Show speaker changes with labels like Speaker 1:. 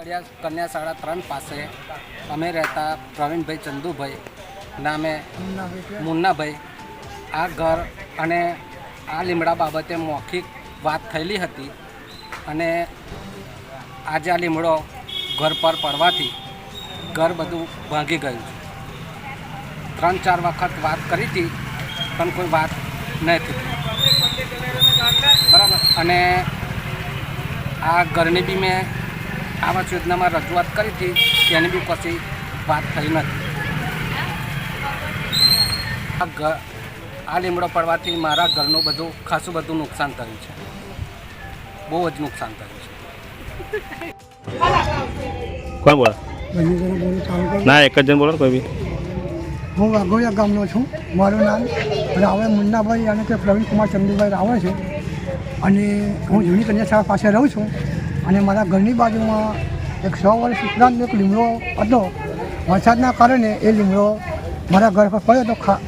Speaker 1: કડિયા કન્યા શાળા ત્રણ પાસે અમે રહેતા પ્રવીણભાઈ ચંદુભાઈ, નામે મુન્નાભાઈ. આ ઘર અને આ લીમડા બાબતે મૌખિક વાત થયેલી હતી અને આજે આ લીમડો ઘર પર પડવાથી ઘર બધું ભાંગી ગયું ત્રણ ચાર વખત વાત કરી હતી, પણ કોઈ વાત નહીં થતી બરાબર. અને આ ઘરની બી મેં આવાસ યોજનામાં રજૂઆત કરી હતી તેની બી પછી વાત થઈ નથી. આ ઘર આ લીમડો પડવાથી મારા ઘરનું બધું ખાસું બધું નુકસાન થયું છે. બહુ જ નુકસાન થયું છે.
Speaker 2: કોણ બોલો? ના એક જ જણ બોલો કોઈ બી.
Speaker 3: હું વાઘોડિયા ગામનો છું. મારું નામ રાવે મુન્નાભાઈ અને તે પ્રવીણકુમાર ચંદુભાઈ રાવે છે. અને હું જૂની કન્યાશાળા પાસે રહું છું. અને મારા ઘરની બાજુમાં એક સો વર્ષ ઉપરાંત એક લીમડો હતો. વરસાદના કારણે એ લીમડો મારા ઘર પર પડ્યો હતો. ખા